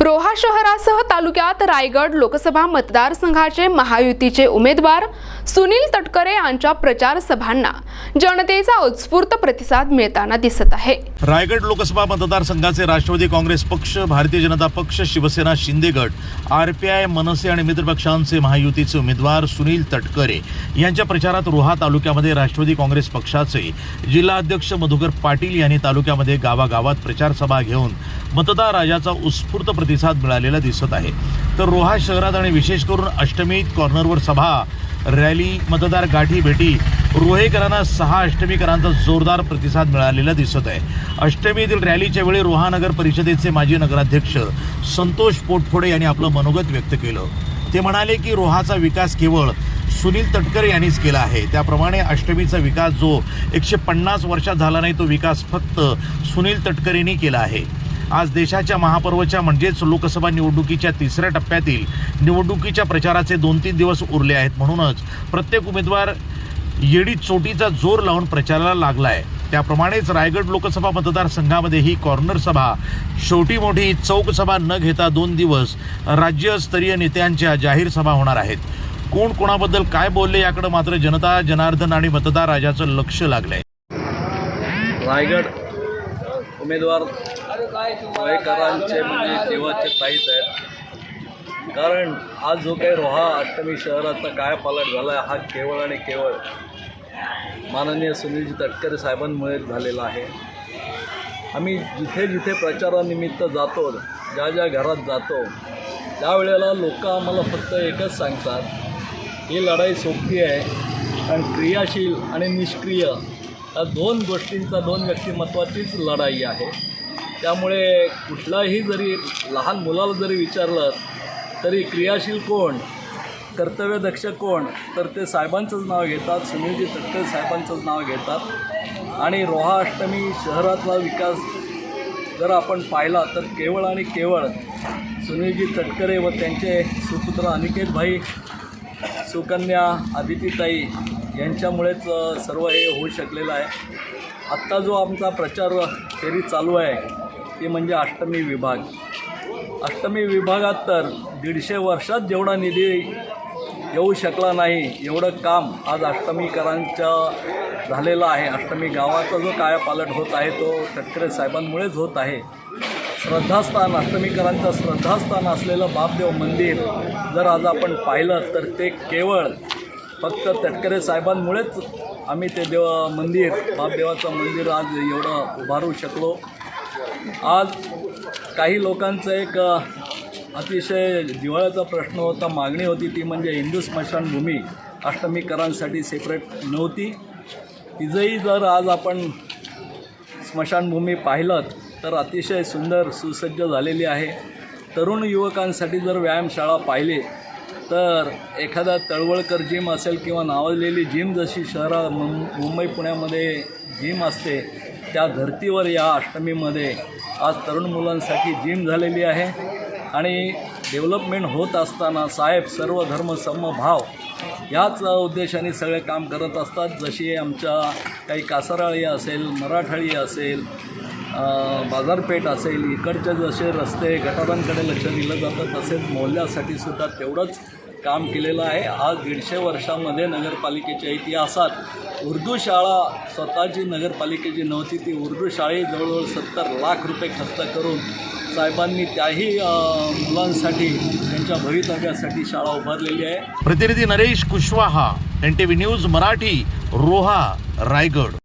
रोहा शहरासह तालुक्यात रायगड लोकसभा मतदारसंघाचे महायुतीचे उमेदवार सुनील तटकरे यांच्या प्रचार सभांना जनतेचा उत्स्फूर्त प्रतिसाद मिळताना दिसत आहे. रायगड लोकसभा मतदारसंघाचे राष्ट्रवादी काँग्रेस पक्ष भारतीय जनता पक्ष शिवसेना शिंदे गट आर पी आय मनसे आणि मित्रपक्षांचे महायुतीचे उमेदवार सुनील तटकरे यांच्या प्रचारात रोहा तालुक्यामध्ये राष्ट्रवादी काँग्रेस पक्षाचे जिल्हाध्यक्ष मधुकर पाटील यांनी तालुक्यामध्ये गावागावात प्रचार सभा घेऊन मतदार राजाचा उत्स्फूर्त प्रतिसाद मिळालेला दिसत आहे. तर रोहा शहरात आणि विशेष करून अष्टमी कॉर्नरवर सभा रॅली मतदार गाठी भेटी रोहेकरांना सहा अष्टमीकरांचा जोरदार प्रतिसाद मिळालेला दिसत आहे. अष्टमीतील रॅलीच्या वेळी रोहानगर परिषदेचे माजी नगराध्यक्ष संतोष पोटफोडे यांनी आपलं मनोगत व्यक्त केलं. ते म्हणाले की रोहाचा विकास केवळ सुनील तटकरे यांनीच केला आहे. त्याप्रमाणे अष्टमीचा विकास जो एकशे पन्नास वर्षात झाला नाही तो विकास फक्त सुनील तटकरेंनी केला आहे. आज देशाच्या महापर्वच्या म्हणजेच लोकसभा निवडणुकीच्या तिसऱ्या टप्प्यातील निवडणुकीच्या प्रचाराचे दोन तीन दिवस उरले आहेत. म्हणूनच प्रत्येक उमेदवार येडी चोटीचा जोर लावून प्रचाराला लागला आहे त्याप्रमाणेच रायगड लोकसभा मतदारसंघामध्ये ही कॉर्नर सभा छोटी मोठी चौकसभा न घेता दोन दिवस राज्यस्तरीय नेत्यांच्या जाहीर सभा होणार आहेत. कोण कोणाबद्दल काय बोलले याकडे मात्र जनता जनार्दन आणि मतदार राजाचं लक्ष लागलंय. रायगड उमेदवार वयकरांचे म्हणजे देवाचे ताईच आहेत कारण आज जो काही रोहा अष्टमी शहराचा काय पालट झाला आहे हा केवळ आणि केवळ माननीय सुनीलजी तटकरे साहेबांमुळे झालेला आहे. आम्ही जिथे जिथे प्रचारानिमित्त जातो ज्या ज्या घरात जातो त्यावेळेला लोक आम्हाला फक्त एकच सांगतात ही लढाई सोपी आहे आणि क्रियाशील आणि निष्क्रिय. या दोन गोष्टींचा दोन व्यक्तिमत्वाचीच लढाई आहे. त्यामुळे कुठलाही जरी लहान मुलाला जरी विचारलं तरी क्रियाशील कोण कर्तव्यदक्ष कोण तर ते साहेबांचंच नाव घेतात सुनीलजी तटकरे साहेबांचंच नाव घेतात. आणि रोहा अष्टमी शहरातला विकास जर आपण पाहिला तर केवळ आणि केवळ सुनीलजी तटकरे व त्यांचे सुपुत्र अनिकेत भाई सुकन्या आदितीताई यांच्यामुळेच सर्व हे होऊ शकलेलं आहे. आत्ता जो आमचा प्रचार फेरी चालू आहे ती म्हणजे अष्टमी विभाग. अष्टमी विभागात तर दीडशे वर्षात जेवढा निधी येऊ शकला नाही एवढं काम आज अष्टमीकरांच्या झालेलं आहे. अष्टमी गावाचा जो कायापालट होत आहे तो तटकरे साहेबांमुळेच होत आहे. श्रद्धास्थान अष्टमीकरांचं श्रद्धास्थान असलेलं बापदेव मंदिर जर आज आपण पाहिलं तर ते केवळ फक्त तटकरे साहेबांमुळेच आम्ही ते देव मंदिर बापदेवाचं मंदिर आज एवढं उभारू शकलो. आज काही लोकांचं एक अतिशय जिव्हाळ्याचा प्रश्न होता मागणी होती ती म्हणजे हिंदू स्मशानभूमी अष्टमीकरांसाठी सेपरेट नव्हती. तिचंही जर आज आपण स्मशानभूमी पाहिलं तर अतिशय सुंदर सुसज्ज झालेली आहे. तरुण युवकांसाठी जर व्यायामशाळा पाहिली तर एखादा तळवळकर जिम असेल किंवा नावाजलेली जिम जशी शहरा मुंबई पुण्यामध्ये जिम असते त्या धर्तीवर या अष्टमीमध्ये आज तरुण मुलांसाठी जिम झालेली आहे. आणि डेव्हलपमेंट होत असताना साहेब सर्व धर्म समभाव याच उद्देशाने सगळे काम करत असतात. जशी आमच्या काही कासाराळी असेल मराठाळी असेल बाजारपेठ असेल इकडचे जसे रस्ते गटारांकडे लक्ष दिलं जातं तसेच मोहल्ल्यासाठी सुद्धा तेवढंच काम केलेलं आहे. आज दीडशे वर्षामध्ये नगरपालिकेच्या इतिहासात उर्दू शाळा स्वतःची नगरपालिकेची नव्हती ती उर्दू शाळे जवळजवळ सत्तर लाख रुपये खर्च करून साहेबांनी त्याही मुलांसाठी त्यांच्या भवितव्यासाठी शाळा उभारलेली आहे. प्रतिनिधी Naresh Kushwaha N T V news Marathi Roha Raigad.